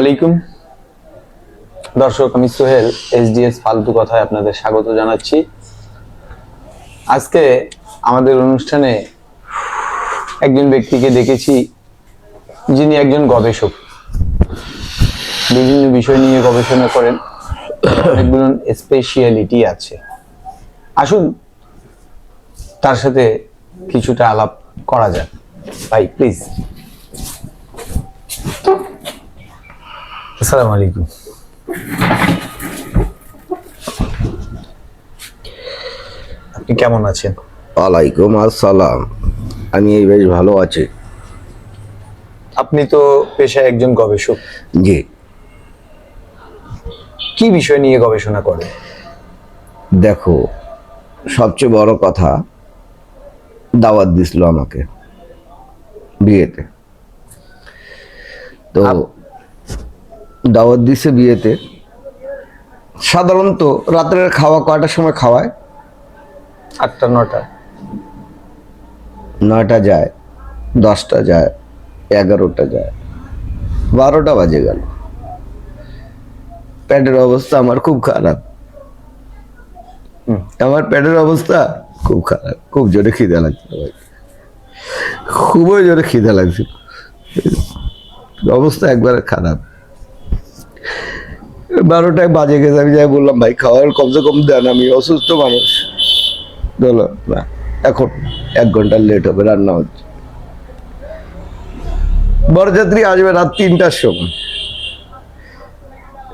আলাইকুম। দর্শক, আমি সোহেল, এসডিএস ফালতু কথায় আপনাদের স্বাগত জানাচ্ছি। আজকে আমাদের অনুষ্ঠানে একজন ব্যক্তিকে দেখেছি যিনি একজন গবেষক। বিভিন্ন বিষয় নিয়ে গবেষণা করেন। অনেকগুলো স্পেশিয়ালিটি আছে। আসুন, তার সাথে কিছুটা আলাপ করা যাক। ভাই প্লিজ আসসালামু আলাইকুম। আপনি কেমন আছেন? ওয়ালাইকুম আসসালাম। আমি এই বেশ ভালো আছি। আপনি তো পেশায় একজন গবেষক। জি। কি বিষয় নিয়ে গবেষণা করেন? দেখো সবচেয়ে বড় কথা দাওয়াত দিছিল আমাকে বিয়েতে। তো দাওয়াত দিছে বিয়েতে। সাধারণত রাত্রের খাওয়া কয়টার সময় খাওয়ায়? আটটা নটা নয়টা যায় দশটা যায় এগারোটা যায় বারোটা বাজে গেল। পেটের অবস্থা আমার খুব খারাপ। হুম। আমার পেটের অবস্থা খুব খারাপ। খুব জোরে খিদে লাগছিল খুবই জোরে খিদে লাগছিল। অবস্থা একবারে খারাপ। বারোটায় বাজে গেছে আমি যাই বললাম ভাই খাওয়ার কমসে কম দেন আমি অসুস্থ মানুষ। বলো না এখন এক ঘণ্টা লেট হবে রান্না হচ্ছে। বরযাত্রী আসবে রাত তিনটার সময়।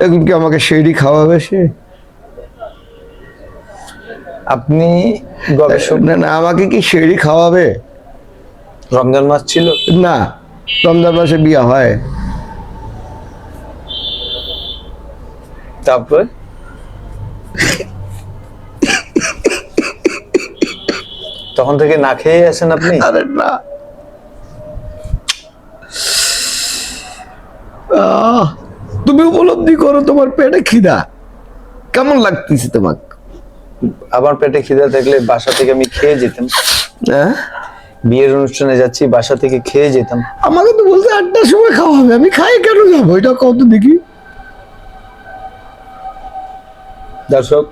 এখন কি আমাকে সেইটি খাওয়াবে সে? আপনি গবেষক? না আমাকে কি সেইটি খাওয়াবে? রমজান মাস ছিল? না রমজান মাসে বিয়া হয়। তারপরে? তখন থেকে না খেয়ে আছেন আপনি? আরে না। তুমি উপলব্ধি করো তোমার পেটে খিদা। কেমন লাগতেছে তোমাকে? আমার পেটে খিদা থাকলে বাসা থেকে আমি খেয়ে যেতাম। হ্যাঁ? বিয়ের অনুষ্ঠানে যাচ্ছি বাসা থেকে খেয়ে যেতাম। আমাকে তো বলছে আটটার সময় খাওয়া হবে। আমি খাই কেন যাব? এটা কত দেখি। দর্শক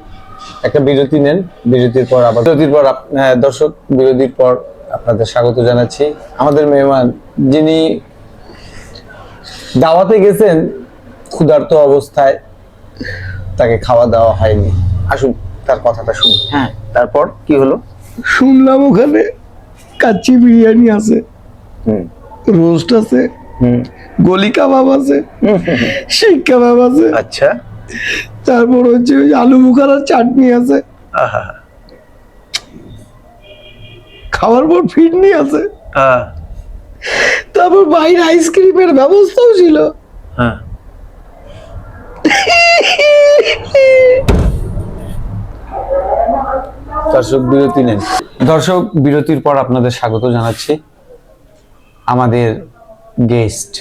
একটা বিরতি নেন। বিরতির পর আবার বিরতির পর হ্যাঁ, দর্শক বিরতির পর আপনাদের স্বাগত জানাচ্ছি। আমাদের মেহমান যিনি দাওয়াতে গেছেন ক্ষুধার্ত অবস্থায় তাকে খাওয়া দাওয়া হয়নি। আসুন তার কথাটা শুনি হ্যাঁ। তারপর কি হলো? শুনলাম ওখানে কাচ্চি বিরিয়ানি আছে। হুম। রোস্ট আছে। হুম। গলি কাবাব আছে। শিক কাবাব আছে। আচ্ছা। তারপর হচ্ছে ওই আলু বুখারার চাটনি আছে। খাওয়ার পর ফিরনি আছে। আহ, তারপর বাইরে আইসক্রিমের ব্যবস্থাও ছিল। হ্যাঁ। দর্শক বিরতি নেন। দর্শক বিরতির পর আপনাদের স্বাগত জানাচ্ছি আমাদের গেস্ট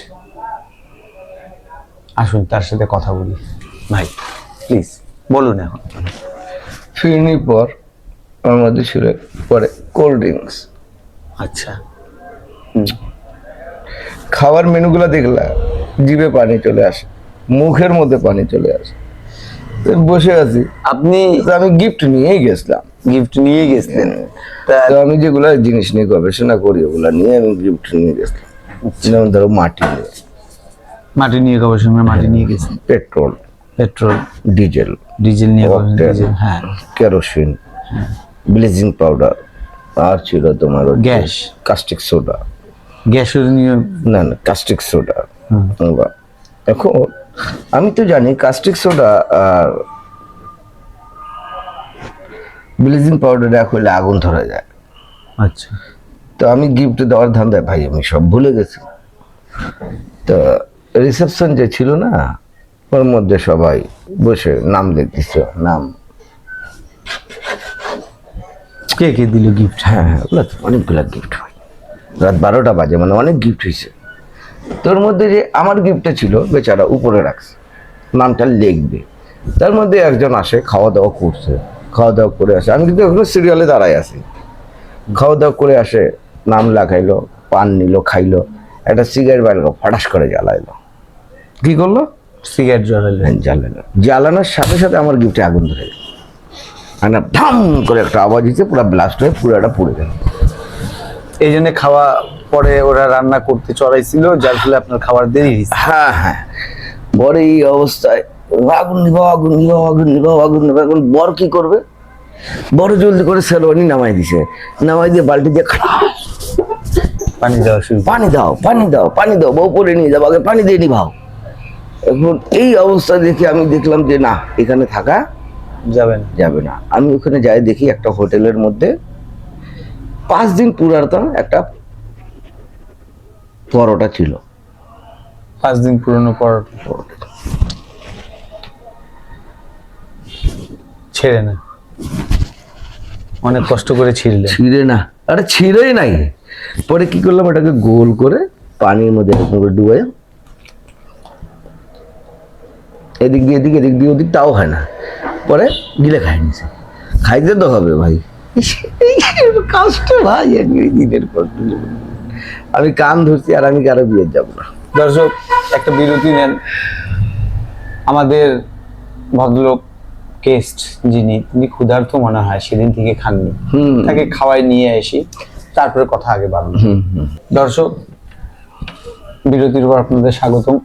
আসুন তার সাথে কথা বলি। ভাই প্লিজ বলুন এখন। ফিরনির পর আমার মধ্যে ছিল পরে কোল্ড ড্রিঙ্কস আচ্ছা। খাবার মেনুগুলো দেখলাম জিভে পানি চলে আসে মুখের মধ্যে পানি চলে আসে। বসে আছি। আপনি আমি গিফট নিয়েই গেছিলাম। গিফট নিয়ে গেছিলেন? তা আমি যেগুলো জিনিস নিয়ে গবেষণা করি ওগুলো নিয়ে আমি গিফট নিয়ে গেছিলাম। যেমন ধরো মাটি নিয়ে। মাটি নিয়ে গবেষণা মাটি নিয়ে গেছেন? পেট্রোল। Petrol diesel. ডিজেল নিয়ে হ্যাঁ। কেরোসিন ব্লিচিং পাউডার আর ছিল তোমার গ্যাস। কাস্টিক সোডা গ্যাসের নিয়ে না না কাস্টিক সোডা। এখন আমি তো জানি কাস্টিক সোডা আর ব্লিচিং পাউডার এক হলে আগুন ধরা যায়। আচ্ছা। তো আমি গিফট দেওয়ার ধান্দায় ভাই আমি সব ভুলে গেছি। তো রিসেপশন যে ছিল না ওর মধ্যে সবাই বসে নাম লিখতেছে নাম। কে কে দিল গিফট হ্যাঁ হ্যাঁ ওগুলো তো অনেকগুলো গিফট হয়। রাত বারোটা বাজে মানে অনেক গিফট হয়েছে তোর মধ্যে যে আমার গিফটটা ছিল বেচারা উপরে রাখছে নামটা লিখবে। তার মধ্যে একজন আসে খাওয়া দাওয়া করছে। খাওয়া দাওয়া করে আসে। আমি কিন্তু এখনও সিরিয়ালে দাঁড়াই আছি। খাওয়া দাওয়া করে আসে নাম লাগাইলো পান নিল খাইলো একটা সিগারেট বাইল ফটাস করে জ্বালাইলো। কি করল? সিগারেট জ্বালালেন জ্বালানো জ্বালানোর সাথে সাথে আমার গিফটে আগুন ধরে গেল। মানে ধাম করে একটা আওয়াজ দিচ্ছে পুরো ব্লাস্ট হয়ে পুরোটা পুড়ে গেল। এই জন্য খাওয়া পরে ওরা রান্না করতে চড়াইছিল যার ফলে আপনার খাবার দেরি হয়েছে। হ্যাঁ হ্যাঁ। বর এই অবস্থায় আগুন নিব আগুন নিব আগুন নিব আগুন নিব। এখন বর কি করবে? বড় জলদি করে সেলোয়ানি নামাই দিছে। নামাই দিয়ে বালতি দিয়ে। পানি শুরু পানি দাও পানি দাও পানি দাও। বউ পরে নিয়ে যাব আগে পানি দিয়ে নিভাও এখন এই অবস্থা দেখে আমি দেখলাম যে না এখানে থাকা যাবেন যাবে না। আমি ওখানে যাই দেখি একটা হোটেলের মধ্যে পাঁচ দিন পুরাতন একটা পরোটা ছিল। পাঁচ দিন পুরনো পর ছেড়ে না। অনেক কষ্ট করে ছিঁড়লেন ছিঁড়ে না। আরে ছিঁড়েই নাই। পরে কি করলাম ওটাকে গোল করে পানির মধ্যে এরকম করে ডুবে এদিক দিয়ে এদিক এদিক দিয়ে ওদিক তাও হয় না। পরে গিলে খাই নিছে খাইতে তো হবে ভাই। কষ্ট ভাই দিনের পর আমি কান ধরছি আর আমি কারও বিয়ে যাব না। দর্শক একটা বিরতি নেন। আমাদের ভদ্রলোক গেস্ট যিনি তিনি ক্ষুধার্ত মনে হয় সেদিন থেকে খাননি। হুম। তাকে খাওয়াই নিয়ে আসি। তারপরে কথা আগে বাড়লো দর্শক বিরতির পর আপনাদের স্বাগতম।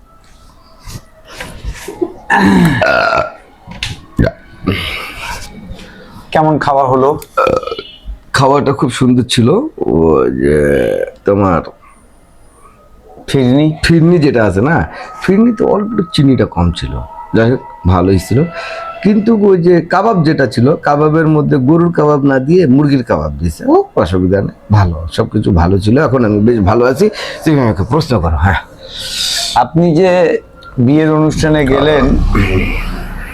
কেমন খাওয়া হলো? খাওয়াটা খুব সুন্দর ছিল। ও যে তোমার ফিরনি? ফিরনি যেটা আছে না ফিরনিতে অল্প একটু চিনিটা কম ছিল। যাই হোক ভালোই ছিল। কিন্তু ওই যে কাবাব যেটা ছিল কাবাবের মধ্যে গরুর কাবাব না দিয়ে মুরগির কাবাব দিয়েছে। ও। অসুবিধা নেই ভালো সব কিছু ভালো ছিল। এখন আমি বেশ ভালো আছি। তুমি আমাকে প্রশ্ন করো হ্যাঁ। আপনি যে বিয়ের অনুষ্ঠানে গেলেন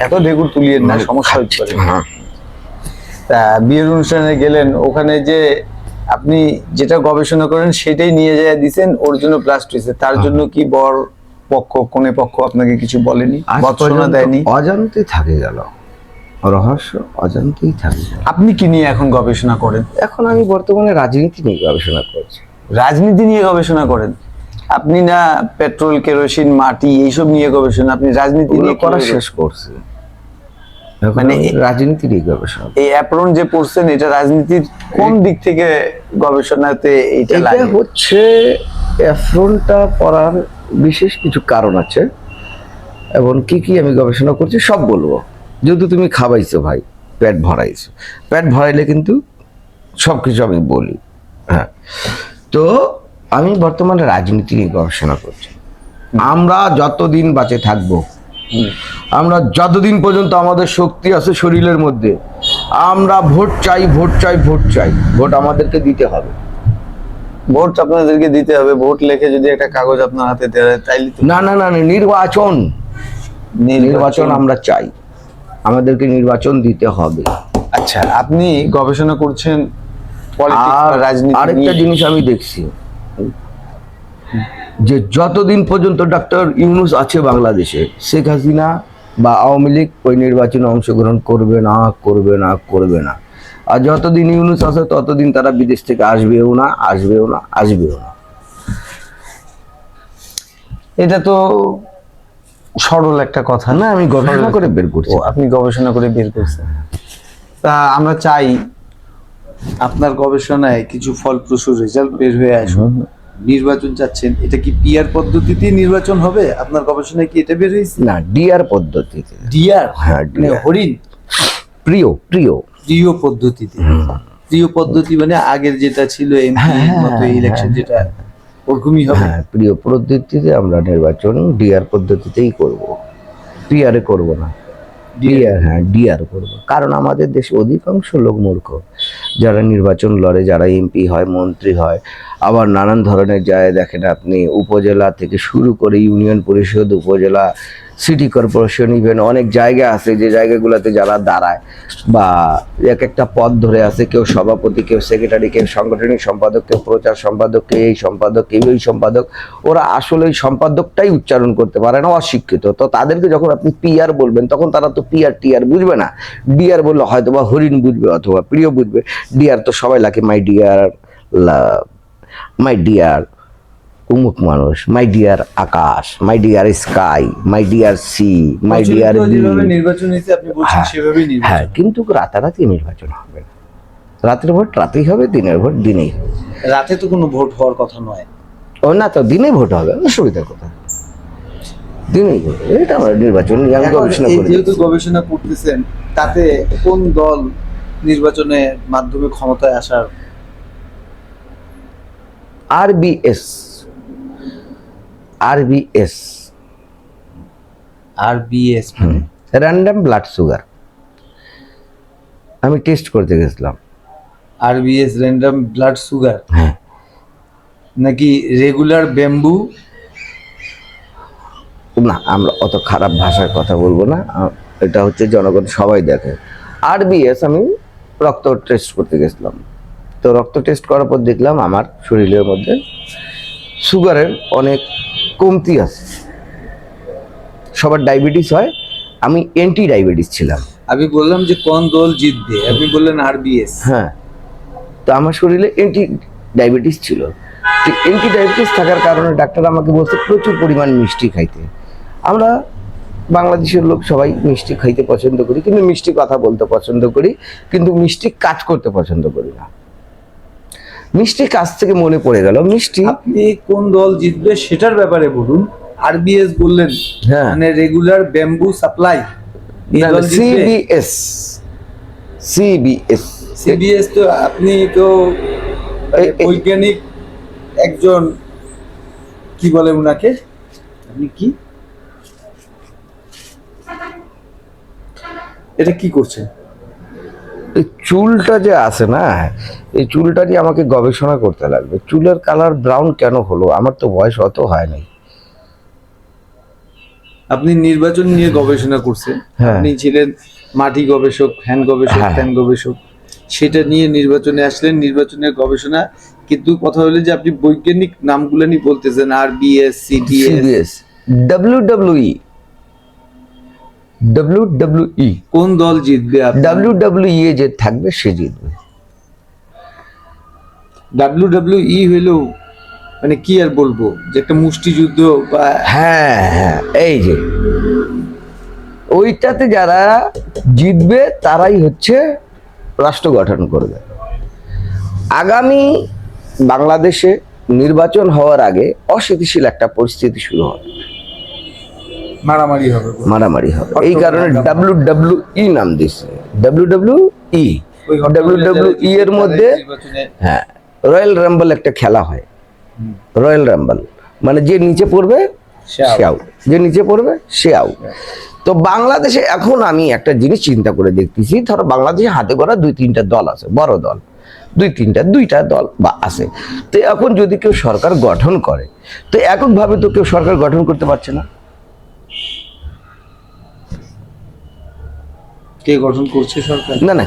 এত ঢেকুর তুলিয়ে না সমস্যা হচ্ছে হ্যাঁ। তা বিয়ের অনুষ্ঠানে গেলেন ওখানে যে আপনি যেটা গবেষণা করেন সেটাই নিয়ে যায় দিছেন ওর জন্য ব্লাস্ট হয়েছে। তার জন্য কি বর পক্ষ কোনে পক্ষ আপনাকে কিছু বলেনি? বর্ষনা দেয়নি? অজান্তে থাকে গেল। রহস্য অজান্তেই থাকে আপনি কি নিয়ে এখন গবেষণা করেন? এখন আমি বর্তমানে রাজনীতি নিয়ে গবেষণা করছি। রাজনীতি নিয়ে গবেষণা করেন? আপনি না পেট্রোল কেরোসিন মাটি এইসব নিয়ে গবেষণা আপনি রাজনীতি নিয়ে করা শেষ করছি? মানে আমি এ- রাজনীতি নিয়ে গবেষণা। এই অ্যাপ্রন যে পড়ছেন এটা রাজনীতির কোন দিক থেকে গবেষণাতে এটা লাগে? হচ্ছে অ্যাফ্রনটা পড়ার বিশেষ কিছু কারণ আছে। এবং কি কি আমি গবেষণা করছি সব বলব। যেহেতু তুমি খাবাইছো ভাই পেট ভরাইছো। পেট ভরাইলে কিন্তু সব কিছু আমি বলি হ্যাঁ। তো আমি বর্তমানে রাজনীতি নিয়ে গবেষণা করছি। আমরা যতদিন বাঁচে থাকব। আমরা যতদিন পর্যন্ত আমাদের শক্তি আছে শরীরের মধ্যে আমরা ভোট চাই ভোট চাই ভোট চাই ভোট আমাদেরকে দিতে হবে। ভোট আপনাদেরকে দিতে হবে ভোট লেখে যদি একটা কাগজ আপনার হাতে দেওয়া হয় তাইলে না না না নির্বাচন। নির্বাচন। আমরা চাই। আমাদেরকে নির্বাচন দিতে হবে। আচ্ছা আপনি গবেষণা করছেন আরেকটা জিনিস আমি দেখছি। যে যতদিন পর্যন্ত ডক্টর ইউনুস আছে বাংলাদেশে শেখ হাসিনা বা আওয়ামী লীগ ওই নির্বাচনে অংশগ্রহণ করবে না করবে না করবে না। আর যতদিন ইউনুস আছে ততদিন তারা বিদেশ থেকে আসবেও না আসবেও না আসবেও না। এটা তো সরল একটা কথা না আমি গবেষণা করে বের করছি। আপনি গবেষণা করে বের করছেন। তা আমরা চাই আপনার গবেষণায় কিছু ফলপ্রসূ রেজাল্ট বের হয়ে আসুন নির্বাচন চাচ্ছেন এটা কি পিআর পদ্ধতিতেই নির্বাচন হবে? আপনার গবেষণায় কি এটা বের হয়েছে? না ডিআর পদ্ধতিতে। ডিআর হ্যাঁ, মানে হরিণ? প্রিয় প্রিয়। প্রিয় পদ্ধতিতে। প্রিয় পদ্ধতি মানে আগের যেটা ছিল এমপি মতো ইলেকশন যেটা ওরকমই হবে। হ্যাঁ প্রিয় পদ্ধতিতে আমরা নির্বাচন ডিআর পদ্ধতিতেই করব। পিআরে করব না। ডিআর হ্যাঁ ডিয়ার করব। কারণ আমাদের দেশে অধিকাংশ লোক মূর্খ। যারা নির্বাচন লড়ে, যারা এমপি হয়, মন্ত্রী হয়, আবার নানান ধরনের যায়, দেখেন আপনি উপজেলা থেকে শুরু করে ইউনিয়ন পরিষদ, উপজেলা সিটি কর্পোরেশন ইভেন অনেক জায়গা আছে যে জায়গাগুলোতে যারা দাঁড়ায় বা এক একটা পদ ধরে আছে, কেউ সভাপতি, কেউ সেক্রেটারি কেউ সাংগঠনিক সম্পাদক, কেউ প্রচার সম্পাদক কেউ এই সম্পাদক কেউ এই সম্পাদক, ওরা আসলে ওই সম্পাদকটাই উচ্চারণ করতে পারে না, অশিক্ষিত। তো তাদেরকে যখন আপনি পিআর বলবেন, তখন তারা তো পিআর টিআর বুঝবে না। ডিআর বললে হয়তো বা হরিণ বুঝবে অথবা প্রিয় বুঝবে। ডিআর তো সবাই লাগে my dear love my dear উমুক মানুষ my dear Akash my dear sky my dear sea my dear নির্বাচন হ্যাঁ, কিন্তু রাতারাতি নির্বাচন হবে না। রাতের ভোট রাতেই হবে দিনের ভোট দিনেই হবে। রাতে তো কোনো ভোট হওয়ার কথা নয়। ও না তো দিনে ভোট হবে অসুবিধার কথা। দিনেই ভোট এটা আমরা নির্বাচন নিয়ে আমি গবেষণা করি যেহেতু গবেষণা করতেছেন তাতে কোন দল নির্বাচনের মাধ্যমে ক্ষমতায় আসার? আরবিএস আরবিএস আর বিএস মানে? র্যান্ডাম ব্লাড সুগার আমি টেস্ট করতে গেছিলাম। R BS random blood sugar হ্যাঁ। নাকি রেগুলার ব্যাম্বু না আমরা অত খারাপ ভাষার কথা বলব না। এটা হচ্ছে জনগণ সবাই দেখে। আরবিএস আমি রক্ত টেস্ট করতে গেছিলাম। তো রক্ত টেস্ট করার পর দেখলাম আমার শরীরের মধ্যে সুগারের অনেক কমতি আছে। সবার ডায়াবেটিস হয় আমি অ্যান্টি ডায়াবেটিস ছিলাম। আমি বললাম যে কোন দল জিতবে আপনি বললেন আর বিএস হ্যাঁ। তো আমার শরীরে অ্যান্টি ডায়াবেটিস ছিল। অ্যান্টি ডায়াবেটিস থাকার কারণে ডাক্তার আমাকে বলছে প্রচুর পরিমাণ মিষ্টি খাইতে। আমরা বাংলাদেশের লোক সবাই মিষ্টি খাইতে পছন্দ করি কিন্তু মিষ্টি কথা বলতে পছন্দ করি কিন্তু মিষ্টি কাজ করতে পছন্দ করি না। মিষ্টি কাজ থেকে মনে পড়ে গেল। মিষ্টি? আপনি কোন দল জিতবে সেটার ব্যাপারে বলুন। আরবিএস বললেন হ্যাঁ। মানে regular bamboo supply CBS CBS CBS তো আপনি তো মানে বৈজ্ঞানিক একজন কি বলে উনাকে? আপনি কি? এটা কি করছেন? এই চুলটা যে আছে না এই চুলটা নিয়ে আমাকে গবেষণা করতে লাগবে। চুলের কালার ব্রাউন কেন হলো? আমার তো বয়স অত হয় নাই। আপনি নির্বাচন নিয়ে গবেষণা করছেন। হ্যাঁ। আপনি ছিলেন মাটি গবেষক ফ্যান গবেষক। ফ্যান গবেষক। সেটা নিয়ে নির্বাচনে আসলেন। নির্বাচনের গবেষণা। কিন্তু কথা হলো যে আপনি বৈজ্ঞানিক নামগুলো নিয়ে বলতেছেন R BS CBS CBS W WE W WE কোন দল জিতবে ডাব্লিউ ডাব্লিউই এ যে থাকবে সে জিতবে। ডাব্লিউ ডাব্লিউ ই হইলেও মানে কি আর বলব? যে একটা মুষ্টিযুদ্ধ বা হ্যাঁ হ্যাঁ এই যে। ওইটাতে যারা জিতবে তারাই হচ্ছে রাষ্ট্র গঠন করবে। আগামী বাংলাদেশে নির্বাচন হওয়ার আগে অস্থিতিশীল একটা পরিস্থিতি শুরু হবে। মারামারি হবে মারামারি হবে। এই কারণে ডাব্লিউ ডাব্লিউ ই নাম দিচ্ছে W W E W W E এর মধ্যে হ্যাঁ রয়্যাল রাম্বল একটা খেলা হয়। রয়্যাল রাম্বল মানে যে নিচে পড়বে সে আউট যে নিচে পড়বে সে আউট তো বাংলাদেশে এখন আমি একটা জিনিস চিন্তা করে দেখতেছি ধরো বাংলাদেশে হাতে করা দুই তিনটা দল আছে বড় দল। দুই তিনটা দুইটা দল বা আছে। তো এখন যদি কেউ সরকার গঠন করে তো এককভাবে তো কেউ সরকার গঠন করতে পারছে না। কে গঠন করছে সরকার? না না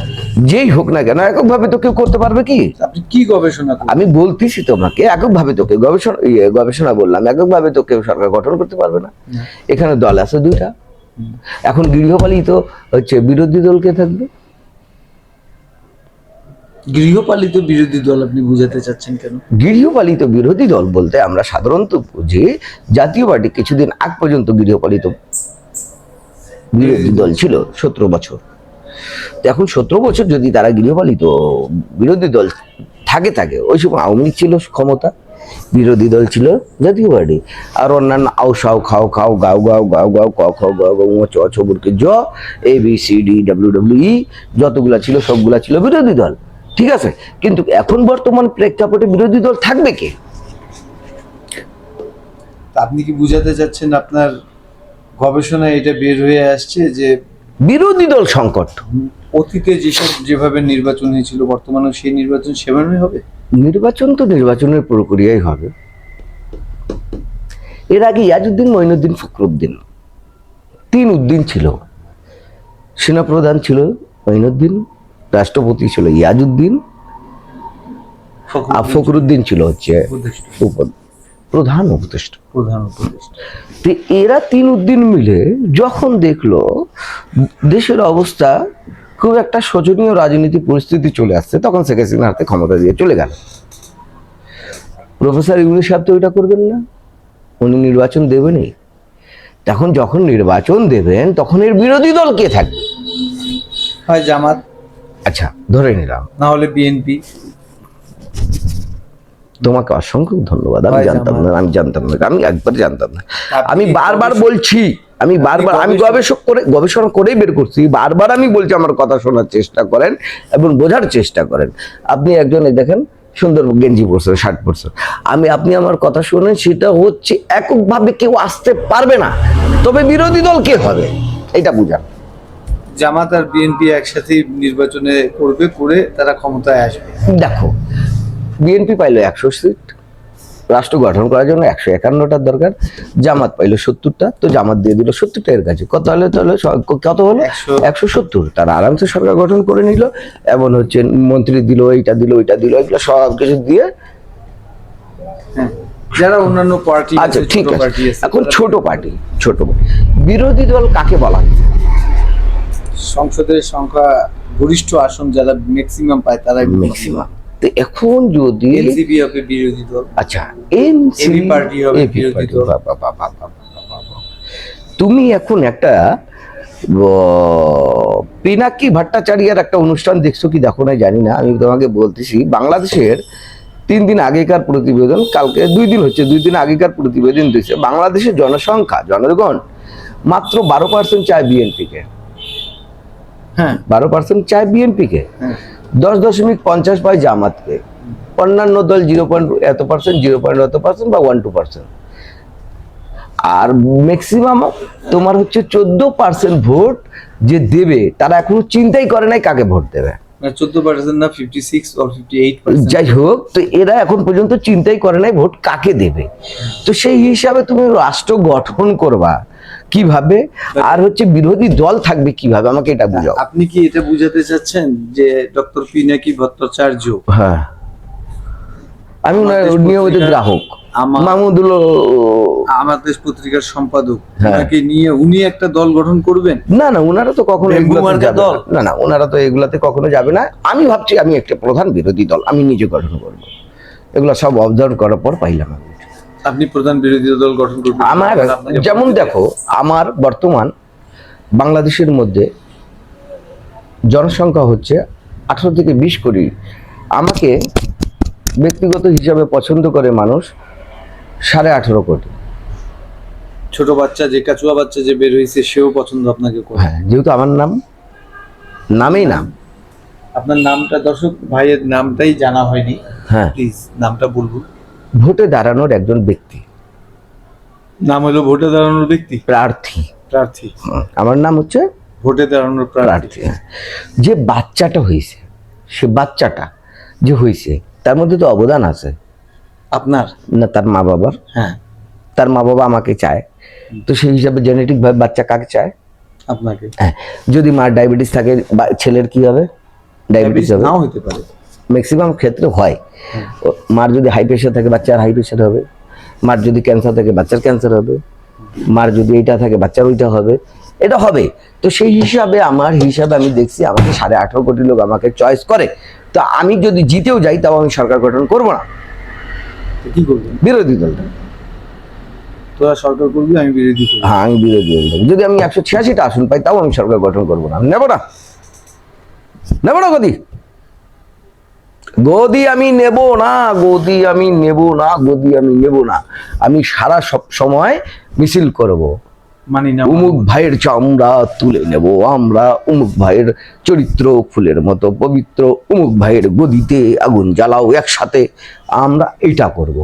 যেই হোক না কেন এককভাবে তো কেউ করতে পারবে কি? আপনি কি গবেষণা আমি বলতেছি তোমাকে এককভাবে তোকে গবেষণা ইয়ে, গবেষণা বললাম এককভাবে তো কেউ সরকার গঠন করতে পারবে না। এখানে দল আছে দুইটা। এখন গৃহপালিত হচ্ছে বিরোধী দলকে থাকবে? গৃহপালিত বিরোধী দল আপনি বুঝাতে চাচ্ছেন কেন? গৃহপালিত বিরোধী দল বলতে আমরা সাধারণত বুঝি জাতীয় পার্টি কিছুদিন আগ পর্যন্ত গৃহপালিত বিরোধী দল ছিল সতেরো বছর। তো এখন সতেরো বছর যদি তারা গৃহপালিত, বিরোধী দল থাকে থাকে, ওই সময় আওয়ামী লীগ ছিল ক্ষমতা, বিরোধী দল ছিল জাতীয় পার্টি। আর অন্যান্য আও সাও, খাও খাও, গাও গাও গাও গাও, ক খাও গাও গ, ঙ, চ, ছ বুরকে জ, A, B, C, D, W W, E, যতগুলা ছিল সবগুলা ছিল বিরোধী দল। ঠিক আছে? কিন্তু এখন বর্তমান প্রেক্ষাপটে বিরোধী দল থাকবে কে? আপনি কি বুঝাতে চাচ্ছেন আপনার গবেষণায় এটা বের হয়ে আসছে যে বিরোধী দল সংকট। অতীতে যেসব যেভাবে নির্বাচন হয়েছিল বর্তমানে সেই নির্বাচন সেভাবেই হবে? নির্বাচন তো নির্বাচনের প্রক্রিয়াই হবে। এর আগে ইয়াজুদ্দিন মঈনুদ্দিন ফখরুদ্দিন তিন উদ্দিন ছিল। সেনাপ্রধান ছিল মঈনুদ্দিন রাষ্ট্রপতি ছিল ইয়াজউদ্দিন আর ফখরুদ্দিন ছিল। হচ্ছে প্রধান উপদেষ্টা। প্রধান উপদেষ্টা। তো এরা তিন উদ্দিন মিলে যখন দেখল দেশের অবস্থা খুব একটা শোচনীয় রাজনীতি পরিস্থিতি চলে আসছে তখন শেখ হাসিনার হাতে ক্ষমতা দিয়ে চলে গেল। প্রফেসর ইউনি সাহেব তো ওইটা করবেন না। উনি নির্বাচন দেবেনই। তখন যখন নির্বাচন দেবেন তখন এর বিরোধী দল কে থাকবে? হয় জামাত। আচ্ছা ধরে নিলাম। না হলে বিএনপি। তোমাকে অসংখ্য ধন্যবাদ। আমি জানতাম না আমি জানতাম না আমি একবার জানতাম না। আমি বারবার বলছি আমি বারবার আমি গবেষক- করে গবেষণা করেই বের করছি। বারবার আমি বলছি আমার কথা শোনার চেষ্টা করেন এবং বোঝার চেষ্টা করেন। আপনি একজন দেখেন সুন্দর গেঞ্জি পরছেন শার্ট পরছেন। আমি আপনি আমার কথা শুনেন সেটা হচ্ছে এককভাবে কেউ আসতে পারবে না। তবে বিরোধী দল কে হবে? এটা বুঝান। জামাত আর বিএনপি একসাথে নির্বাচনে করবে করে তারা ক্ষমতায় আসবে। দেখো বিএনপি পাইলো একশো সিট রাষ্ট্র গঠন করার জন্য একশো একান্নটার দরকার জামাত পাইলো সত্তরটা তো জামাত দিয়ে দিল সত্তরটা এর কাছে। কত হলে তাহলে কত হলো? একশো- সত্তর। তারা আরামসে সরকার গঠন করে নিল এমন হচ্ছে মন্ত্রী দিল এইটা দিল ওইটা দিল এগুলো সব কিছু দিয়ে হ্যাঁ যারা অন্যান্য পার্টি আচ্ছা ঠিক আছে। এখন ছোট পার্টি ছোট। বিরোধী দল কাকে বলা সংসদের সংখ্যা গরিষ্ঠ আসন যারা ম্যাক্সিমাম পায় তারাই ম্যাক্সিমাম তো এখন যদি এনসিপি হবে বিরোধী দল। আচ্ছা এনসি AB party হবে বিরোধী দল। তুমি এখন একটা পিনাকি ভট্টাচার্যের একটা অনুষ্ঠান দেখছ কি দেখো না জানি না আমি তোমাকে বলতেছি বাংলাদেশের তিন দিন আগেকার প্রতিবেদন কালকে দুই দিন হচ্ছে দুই দিন আগেকার প্রতিবেদন দিচ্ছে বাংলাদেশের জনসংখ্যা জনগণ মাত্র বারো পার্সেন্ট চায় বিএনপিকে হ্যাঁ। বারো পার্সেন্ট চায় বিএনপিকে হ্যাঁ। দশ দশমিক পঞ্চাশ পায় জামাতকে। অন্যান্য দল জিরো পয়েন্ট এত পার্সেন্ট জিরো পয়েন্ট এত পার্সেন্ট বা ওয়ান টু পার্সেন্ট আর ম্যাক্সিমাম তোমার হচ্ছে চোদ্দ পার্সেন্ট ভোট যে দেবে তারা এখনও চিন্তাই করে নাই কাকে ভোট দেবে। মানে যাই হোক তো এরা এখন পর্যন্ত চিন্তাই করে নাই ভোট কাকে দেবে। তো সেই হিসাবে তুমি রাষ্ট্র গঠন করবা। কীভাবে? আর হচ্ছে বিরোধী দল থাকবে কীভাবে? আমাকে এটা বুঝাও। আপনি কি এটা বুঝাতে চাচ্ছেন যে ডক্টর পিনাকি ভট্টাচার্য? হ্যাঁ। আমি ওনার নিয়মিত গ্রাহক। আমার আমাদের পত্রিকার সম্পাদক। হ্যাঁ। ওনাকে নিয়ে উনি একটা দল গঠন করবেন? না না ওনারা তো কখনো দল? না। না না ওনারা তো এগুলাতে কখনো যাবে না। আমি ভাবছি আমি একটা প্রধান বিরোধী দল। আমি নিজে গঠন করব। এগুলো সব অবজার্ভ করার পর পাইলাম আমি। আপনি প্রধান বিরোধী দল গঠন করবেন। আমার যেমন দেখো আমার বর্তমান বাংলাদেশের মধ্যে জনসংখ্যা হচ্ছে আঠারো থেকে বিশ কোটি। আমাকে ব্যক্তিগত হিসাবে পছন্দ করে মানুষ সাড়ে আঠেরো কোটি। ছোট বাচ্চা যে কাচুয়া বাচ্চা যে বের হয়েছে সেও পছন্দ আপনাকে করে। হ্যাঁ যেহেতু আমার নাম নামেই নাম। আপনার নামটা দর্শক ভাইয়ের নামটাই জানা হয়নি। হ্যাঁ। প্লিজ নামটা বলব ভোটে দাঁড়ানোর একজন ব্যক্তি। নাম হলো ভোটে দাঁড়ানোর ব্যক্তি? প্রার্থী। প্রার্থী। আমার নাম হচ্ছে ভোটে দাঁড়ানোর প্রার্থী। হ্যাঁ। যে বাচ্চাটা হয়েছে সে বাচ্চাটা যে হয়েছে তার মধ্যে তো অবদান আছে। আপনার? না তার মা বাবার। হ্যাঁ। তার মা বাবা আমাকে চায়। তো সেই হিসাবে জেনেটিক ভাবে বাচ্চা কাকে চায়? আপনাকে। হ্যাঁ যদি মার ডায়াবেটিস থাকে ছেলের কি হবে? ডায়াবেটিস হবে। নাও হতে পারে। ম্যাক্সিমাম ক্ষেত্রে হয়। মার যদি হাই প্রেশার থাকে বাচ্চার হাই প্রেশার হবে। মার যদি ক্যান্সার থাকে বাচ্চার ক্যান্সার হবে। মার যদি এইটা থাকে বাচ্চার ওইটা হবে। এটা হবে। তো সেই হিসাবে আমার হিসাবে আমি দেখছি আমাকে সাড়ে আঠারো কোটি লোক আমাকে চয়েস করে। তো আমি যদি জিতেও যাই তাও আমি সরকার গঠন করব না। কি করবেন? বিরোধী দলটা তোরা সরকার করবি আমি বিরোধী হ্যাঁ আমি বিরোধী দল। যদি আমি একশো ছিয়াশিটা আসন পাই তাও আমি সরকার গঠন করব না। আমি নেব না? নেব না গদি গদি আমি নেব না গদি আমি নেব না গদি আমি নেব না আমি সারা সব সময় মিছিল করব মানি উমুক ভাইয়ের চামড়া তুলে নেব আমরা উমুক ভাইয়ের চরিত্র ফুলের মতো পবিত্র উমুক ভাইয়ের গদিতে আগুন জ্বালাও একসাথে আমরা এইটা করব।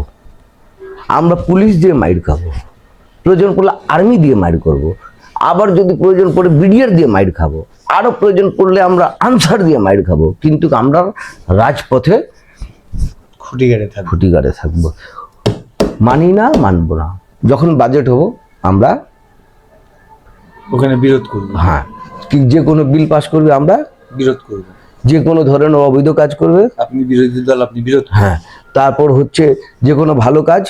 আমরা পুলিশ দিয়ে মাইর খাব প্রয়োজন পড়লে আর্মি দিয়ে মাইর করব। আবার যদি প্রয়োজন পড়ে বিডিআর দিয়ে মাইর খাব আরও প্রয়োজন পড়লে আমরা আনসার দিয়ে মাইর খাব কিন্তু আমরা রাজপথে খুঁটি গেড়ে থাকবে। খুঁটিগারে থাকব। মানি না মানবো না। যখন বাজেট হব আমরা ওখানে বিরোধ করবে। হ্যাঁ কি যে কোনো বিল পাস করবে আমরা বিরোধ করবে। যে কোনো ধরনের অবৈধ কাজ করবে। আপনি বিরোধী দল আপনি বিরোধ। হ্যাঁ তারপর হচ্ছে যে কোনো ভালো কাজ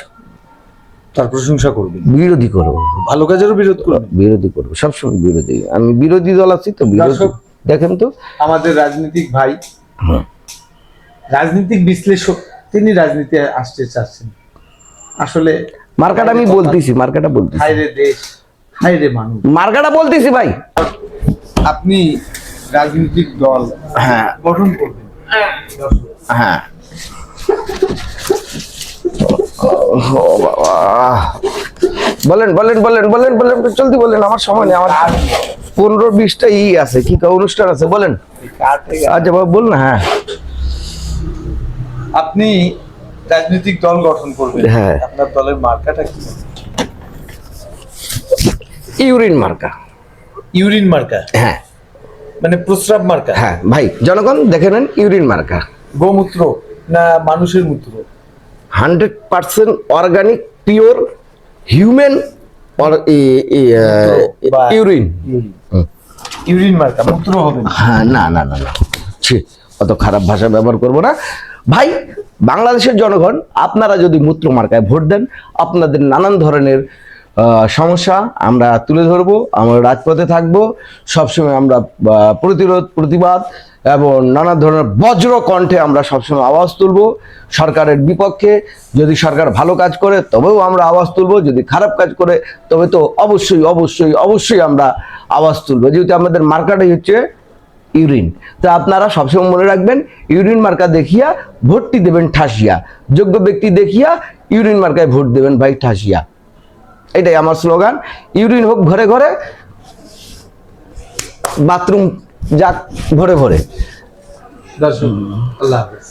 তার প্রশংসা করবেন বিরোধী করব। ভালো কাজেরও বিরোধ করবেন বিরোধী করব সবসময় বিরোধী। আমি বিরোধী দল আছি তো বিরোধী। দেখেন তো। আমাদের রাজনৈতিক ভাই হুম। রাজনৈতিক বিশ্লেষক তিনি রাজনীতি আসতে চাচ্ছেন। আসলে মার্কাটা আমি বলতেছি মার্কাটা বলতেছি। হাইরে দেশ হাইরে মানুষ। মার্কাটা বলতেছি ভাই। আপনি রাজনৈতিক দল হ্যাঁ। গঠন করবেন। হ্যাঁ। বলেন বলেন বলেন বলেন বলেন জলদি বলেন আমার সময় নেই আমার পনেরো বিশটা ই আছে কি অনুষ্ঠান আছে বলেন। আচ্ছা বাবা বল হ্যাঁ। আপনি রাজনৈতিক দল গঠন করবেন হ্যাঁ। আপনার দলের মার্কাটা কি? ইউরিন মার্কা। ইউরিন মার্কা? হ্যাঁ। মানে প্রস্রাব মার্কা? হ্যাঁ ভাই জনগণ দেখে নেন ইউরিন মার্কা। গোমূত্র না মানুষের মূত্র? Hundred percent organic pure human urine. Urine. মার্কা মূত্র হবে না। হ্যাঁ না না না না। ছি অত খারাপ ভাষা ব্যবহার করব না। ভাই বাংলাদেশের জনগণ আপনারা যদি মূত্র মার্কায় ভোট দেন আপনাদের নানান ধরনের সমস্যা আমরা তুলে ধরবো আমরা রাজপথে থাকব সবসময় আমরা প্রতিরোধ প্রতিবাদ এবং নানা ধরনের বজ্র কণ্ঠে আমরা সবসময় আওয়াজ তুলব। সরকারের বিপক্ষে যদি সরকার ভালো কাজ করে, তবেও আমরা আওয়াজ তুলব। যদি খারাপ কাজ করে, তবে তো অবশ্যই অবশ্যই অবশ্যই আমরা আওয়াজ তুলবো। যেহেতু আমাদের মার্কাটাই হচ্ছে ইউরিন। তা আপনারা সবসময় মনে রাখবেন, ইউরিন মার্কা দেখিয়া ভোটটি দেবেন ঠাসিয়া। যোগ্য ব্যক্তি দেখিয়া ইউরিন মার্কায় ভোট দেবেন ভাই ঠাসিয়া। এটাই আমার স্লোগান। ইউরিন হোক ঘরে ঘরে, বাথরুম যাক ভরে ভরে। আল্লাহ হাফেজ।